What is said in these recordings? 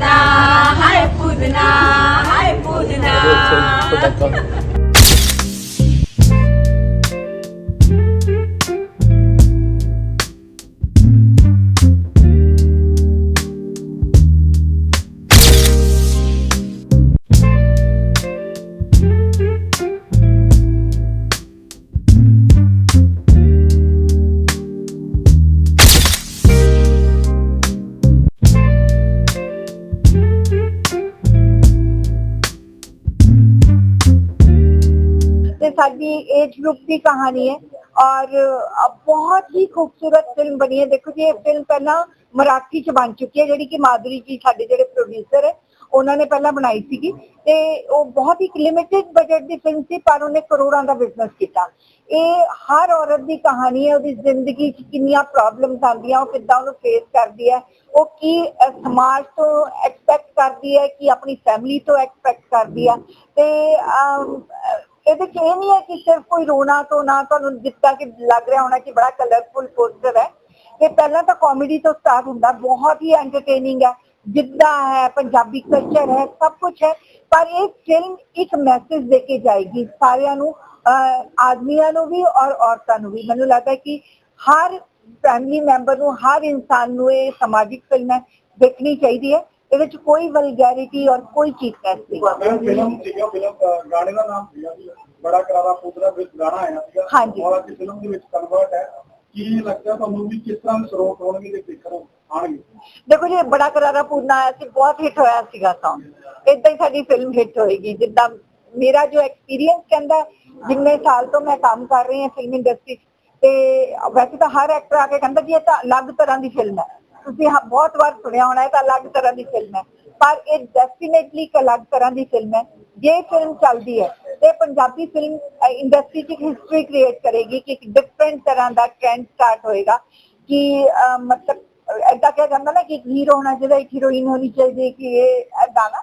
ਹਾਏ ਪੂਦਨਾ ਹਾਏ ਪੂਦਨਾ ਹਾਏ ਸਾਡੀ ਏਜ ਗਰੁੱਪ ਦੀ ਕਹਾਣੀ ਹੈ ਔਰ ਬਹੁਤ ਹੀ ਖੂਬਸੂਰਤ ਫਿਲਮ ਬਣੀ ਹੈ। ਦੇਖੋ ਜੀ, ਇਹ ਫਿਲਮ ਪਹਿਲਾਂ ਮਰਾਠੀ ਚ ਬਣ ਚੁੱਕੀ ਹੈ, ਜਿਹੜੀ ਕਿ ਮਾਧੁਰੀ ਜੀ ਸਾਡੇ ਜਿਹੜੇ ਪ੍ਰੋਡਿਊਸਰ ਹੈ, ਉਹਨਾਂ ਨੇ ਪਹਿਲਾਂ ਬਣਾਈ ਸੀਗੀ। ਤੇ ਉਹ ਬਹੁਤ ਹੀ ਲਿਮਿਟਿਡ ਬਜਟ ਦੀ ਫਿਲਮ ਸੀ, ਪਰ ਉਹਨੇ ਕਰੋੜਾਂ ਦਾ ਬਿਜ਼ਨਸ ਕੀਤਾ। ਇਹ ਹਰ ਔਰਤ ਦੀ ਕਹਾਣੀ ਹੈ, ਉਹਦੀ ਜ਼ਿੰਦਗੀ 'ਚ ਕਿੰਨੀਆਂ ਪ੍ਰੋਬਲਮਸ ਆਉਂਦੀਆਂ, ਉਹ ਕਿੱਦਾਂ ਉਹਨੂੰ ਫੇਸ ਕਰਦੀ ਹੈ, ਉਹ ਕੀ ਸਮਾਜ ਤੋਂ ਐਕਸਪੈਕਟ ਕਰਦੀ ਹੈ, ਕਿ ਆਪਣੀ ਫੈਮਿਲੀ ਤੋਂ ਐਕਸਪੈਕਟ ਕਰਦੀ ਹੈ। ਤੇ ਇਹਦੇ ਚ ਇਹ ਨਹੀਂ ਹੈ ਕਿ ਸਿਰਫ ਕੋਈ ਰੋਣਾ ਤੋਂ ਤੁਹਾਨੂੰ ਜਿੱਦਾਂ ਕਿ ਲੱਗ ਰਿਹਾ ਹੋਣਾ ਕਿ ਬੜਾ ਕਲਰਫੁਲ ਪੋਸਟਰ ਹੈ। ਇਹ ਪਹਿਲਾਂ ਤਾਂ ਕਾਮੇਡੀ ਤੋਂ ਸਟਾਰਟ ਹੁੰਦਾ ਬਹੁਤ ਹੀ ਐਂਟਰਟੇਨਿੰਗ ਹੈ। ਜਿੱਦਾਂ ਹੈ ਪੰਜਾਬੀ ਕਲਚਰ ਹੈ ਸਭ ਕੁਝ ਹੈ। ਪਰ ਇਹ ਫਿਲਮ ਇੱਕ ਮੈਸੇਜ ਦੇ ਕੇ ਜਾਏਗੀ ਸਾਰਿਆਂ ਨੂੰ ਅਹ, ਆਦਮੀਆਂ ਨੂੰ ਵੀ ਔਰ ਔਰਤਾਂ ਨੂੰ ਵੀ। ਮੈਨੂੰ ਲੱਗਦਾ ਕਿ ਹਰ ਫੈਮਿਲੀ ਮੈਂਬਰ ਨੂੰ ਹਰ ਇਨਸਾਨ ਨੂੰ ਇਹ ਸਮਾਜਿਕ ਫਿਲਮ ਹੈ ਦੇਖਣੀ ਚਾਹੀਦੀ ਹੈ। ਇਹਦੇ ਚ ਕੋਈ ਵਲਗੈਰਿਟੀ ਔਰ ਕੋਈ ਚੀਟਨੈਸ ਨਹੀਂ। ਮੈਮ ਫਿਲਮ ਸੀਗਾ ਫਿਲਮ ਗਾਣੇ ਦਾ ਨਾਮ ਸੀਗਾ ਜੀ। ਬੜਾ ਕਰਾਰਾ ਪੁੱਤਰਾ ਵਿੱਚ ਗਾਣਾ ਆਇਆ ਸੀਗਾ। ਹਾਂਜੀ। ਔਰ ਅੱਜ ਫਿਲਮ ਦੇ ਵਿੱਚ ਕਨਵਰਟ ਹੈ। ਕੀ ਲੱਗਦਾ ਤੁਹਾਨੂੰ ਵੀ ਕਿਸ ਤਰ੍ਹਾਂ ਸਰੋਤ ਹੋਣਗੇ ਤੇ ਦੇਖਣ ਆਣਗੇ ਦੇਖੋ ਜੀ ਬੜਾ ਕਰਾਰਾ ਪੂਰਨਾ ਆਇਆ ਸੀ ਬਹੁਤ ਹਿੱਟ ਹੋਇਆ ਸੀਗਾ Song ਇਦਾਂ ਹੀ ਸਾਡੀ ਫਿਲਮ ਹਿੱਟ ਹੋਏਗੀ ਜਿੱਦਾਂ ਮੇਰਾ ਜੋ ਐਕਸਪੀਰੀਅੰਸ ਕਹਿੰਦਾ ਜਿੰਨੇ ਸਾਲ ਤੋਂ ਮੈਂ ਕੰਮ ਕਰ ਰਹੀ ਹਾਂ ਫਿਲਮ ਇੰਡਸਟਰੀ ਤੇ ਵੈਸੇ ਤਾਂ ਹਰ ਐਕਟਰ ਆ ਕੇ ਕਹਿੰਦਾ ਜੀ ਇਹ ਤਾਂ ਅਲੱਗ ਤਰ੍ਹਾਂ ਦੀ ਫਿਲਮ ਹੈ। ਤੁਸੀਂ ਬਹੁਤ ਵਾਰ ਸੁਣਿਆ ਹੋਣਾ, ਇਹ ਤਾਂ ਅਲੱਗ ਤਰ੍ਹਾਂ ਦੀ ਫਿਲਮ ਹੈ। ਪਰ ਇਹ ਡੈਫੀਨੇਟਲੀ ਇੱਕ ਅਲੱਗ ਤਰ੍ਹਾਂ ਦੀ ਫਿਲਮ ਹੈ। ਜੇ ਫਿਲਮ ਚੱਲਦੀ ਹੈ, ਤੇ ਪੰਜਾਬੀ ਫਿਲਮ ਇੰਡਸਟਰੀ 'ਚ ਹਿਸਟਰੀ ਕ੍ਰੀਏਟ ਕਰੇਗੀ ਕਿ ਇੱਕ ਡਿਫਰੈਂਟ ਤਰ੍ਹਾਂ ਦਾ ਟ੍ਰੈਂਡ ਸਟਾਰਟ ਹੋਏਗਾ ਕਿ ਮਤਲਬ ਐਦਾਂ ਕਿਹਾ ਜਾਂਦਾ ਨਾ ਕਿ ਇੱਕ ਹੀਰੋ ਹੋਣਾ ਚਾਹੀਦਾ, ਇੱਕ ਹੀਰੋਇਨ ਹੋਣੀ ਚਾਹੀਦੀ ਹੈ ਕਿ ਇਹ ਐਦਾਂ ਨਾ।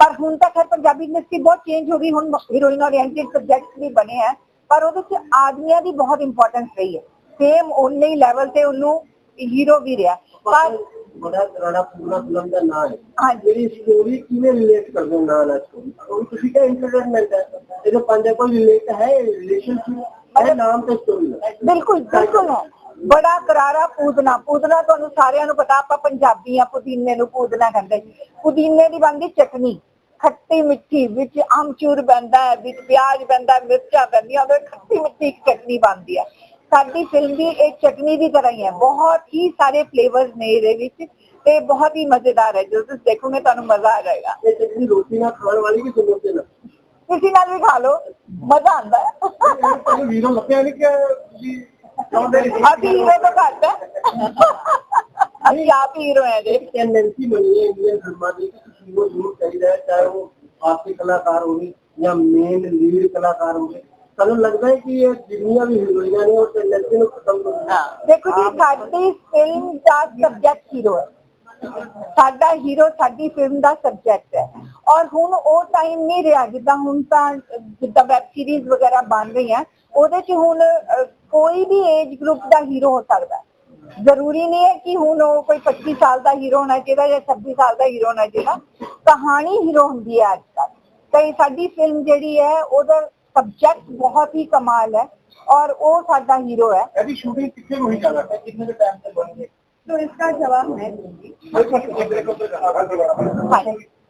ਪਰ ਹੁਣ ਤੱਕ ਖੈਰ ਪੰਜਾਬੀ ਇੰਡਸਟਰੀ ਬਹੁਤ ਚੇਂਜ ਹੋ ਗਈ, ਹੁਣ ਹੀਰੋਇਨ ਓਰੀਐਂਟਡ ਸਬਜੈਕਟਸ ਵੀ ਬਣੇ ਆ ਪਰ ਉਹਦੇ ਚ ਆਦਮੀਆਂ ਦੀ ਬਹੁਤ ਇੰਪੋਰਟੈਂਸ ਰਹੀ ਹੈ। ਸੇਮ ਉਨੇ ਲੈਵਲ ਤੇ ਉਹਨੂੰ ਹੀਰੋ ਵੀ ਰਿਹਾ। ਪਰ ਬੜਾ ਕਰਾਰਾ ਪੂਰਾ ਫਿਲਮ ਦਾ ਨਾਮ ਹੈ। ਹਾਂਜੀ। ਮੇਰੀ ਸਟੋਰੀ ਕਿਵੇਂ ਰਿਲੇਟ ਕਰਦੇ ਹੋ ਨਾਲ ਉਹ ਤੁਸੀਂ ਕਿਹਾ ਐਂਟਰਟੇਨਮੈਂਟ ਹੈ। ਇਹਦੇ ਪੰਜ ਕੋਈ ਰਿਲੇਟ ਹੈ ਰਿਲੇਸ਼ਨਸ਼ਿਪ ਹੈ ਨਾਮ ਤੇ ਸਟੋਰੀ ਬਿਲਕੁਲ ਬਿਲਕੁਲ ਹੈ। ਬੜਾ ਕਰਾਰਾ ਪੂਦਨਾ ਪੂਦਨਾ ਤੁਹਾਨੂੰ ਸਾਰਿਆਂ ਨੂੰ ਪਤਾ ਆਪਾਂ ਪੰਜਾਬੀ ਆ ਪੁਦੀਨੇ ਨੂੰ ਪੂਦਨਾ ਕਹਿੰਦੇ। ਪੁਦੀਨੇ ਦੀ ਬਣਦੀ ਚਟਨੀ। ਖੱਟੀ ਮਿੱਠੀ ਵਿੱਚ ਆਮਚੂਰ ਪੈਂਦਾ ਹੈ ਵਿੱਚ ਪਿਆਜ਼ ਪੈਂਦਾ ਮਿਰਚਾਂ ਪੈਂਦੀਆਂ ਉਹਦੇ ਖੱਟੀ ਮਿੱਠੀ ਚਟਨੀ ਬਣਦੀ ਹੈ। ਸਾਡੀ ਫਿਲਮ ਵੀ ਇਹ ਚਟਨੀ ਦੀ ਤਰ੍ਹਾਂ ਹੀ ਹੈ। ਬਹੁਤ ਹੀ ਸਾਰੇ ਫਲੇਵਰਸ ਨੇ ਇਹਦੇ ਵਿੱਚ ਤੇ ਬਹੁਤ ਹੀ ਮਜ਼ੇਦਾਰ ਹੈ। ਜਦੋਂ ਤੁਸੀਂ ਦੇਖੋਗੇ ਤੁਹਾਨੂੰ ਮਜ਼ਾ ਆ ਜਾਏਗਾ। ਇਹ ਚਟਨੀ ਰੋਟੀ ਨਾਲ ਖਾਣ ਵਾਲੀ ਕਿ ਸਮੋਸੇ ਨਾਲ ਕਿਸੇ ਨਾਲ ਵੀ ਖਾ ਲਓ। ਮਜ਼ਾ ਆਉਂਦਾ ਹੈ। ਤੁਹਾਨੂੰ ਵੀਰੋ ਲੱਭਿਆ ਨਹੀਂ ਕਿ ਤੁਸੀਂ? ਅਸੀਂ ਹੀਰੋ ਤੋਂ ਘੱਟ ਹੈ। ਅਸੀਂ ਆਪ ਹੀਰੋ ਹੈ ਜੀ ਟੈਂਡੈਂਸੀ ਬਣੀ ਹੈ ਇੰਡੀਅਨ ਫਿਲਮਾਂ ਦੀ ਕਿ ਨੂੰ ਜ਼ਰੂਰ ਚਾਹੀਦਾ ਹੈ ਚਾਹੇ ਉਹ ਹਾਸੇ ਕਲਾਕਾਰ ਹੋਵੇ ਜਾਂ ਮੇਨ ਲੀਡ ਕਲਾਕਾਰ ਹੋਵੇ। ਸਾਨੂੰ ਲੱਗਦਾ ਹੈ ਕਿ ਇਹ ਜਿੰਨੀਆਂ ਵੀ ਹੀਰੋਇਨਾਂ ਨੇ ਉਹ ਟੈਂਡੈਂਸੀ ਨੂੰ ਖਤਮ ਕਰਨਾ ਦੇਖੋ ਜੀ ਸਾਡੀ ਫਿਲਮ ਦਾ ਸਬਜੈਕਟ ਹੀਰੋ ਹੈ। ਸਾਡਾ ਹੀਰੋ ਸਾਡੀ ਫਿਲਮ ਦਾ ਸਬਜੈਕਟ ਹੈ। ਔਰ ਹੁਣ ਉਹ ਟਾਈਮ ਨਹੀਂ ਰਿਹਾ ਜਿੱਦਾਂ ਹੁਣ ਤਾਂ ਜਿੱਦਾਂ ਵੈਬ ਸੀਰੀਜ਼ ਵਗੈਰਾ ਬਣ ਰਹੀਆਂ ਉਹਦੇ 'ਚ ਹੁਣ ਕੋਈ ਵੀ ਏਜ ਗਰੁੱਪ ਦਾ ਹੀਰੋ ਹੋ ਸਕਦਾ ਜ਼ਰੂਰੀ ਨਹੀਂ ਹੈ ਕਿ ਹੁਣ ਉਹ ਕੋਈ 25 ਸਾਲ ਦਾ ਹੀਰੋ ਹੋਣਾ ਚਾਹੀਦਾ ਜਾਂ 26 ਸਾਲ ਦਾ ਹੀਰੋ ਹੋਣਾ ਚਾਹੀਦਾ। ਕਹਾਣੀ ਹੀਰੋ ਹੁੰਦੀ ਹੈ ਅੱਜ ਕੱਲ੍ਹ। ਤੇ ਸਾਡੀ ਫਿਲਮ ਜਿਹੜੀ ਹੈ ਉਹਦਾ ਸਬਜੈਕਟ ਬਹੁਤ ਹੀ ਕਮਾਲ ਹੈ ਔਰ ਉਹ ਸਾਡਾ ਹੀਰੋ ਹੈ ਇਹਦੀ ਸ਼ੂਟਿੰਗ ਕਿੱਥੇ ਹੋਈ ਜਾ ਰਹੀ ਹੈ ਕਿੰਨੇ ਦੇ ਟਾਈਮ ਤੇ ਬਣੀ ਹੈ तो इसका जवाब मैं दूंगी ਕੋਈ ਕੋਈ ਇੱਕ ਇੱਕ हाँ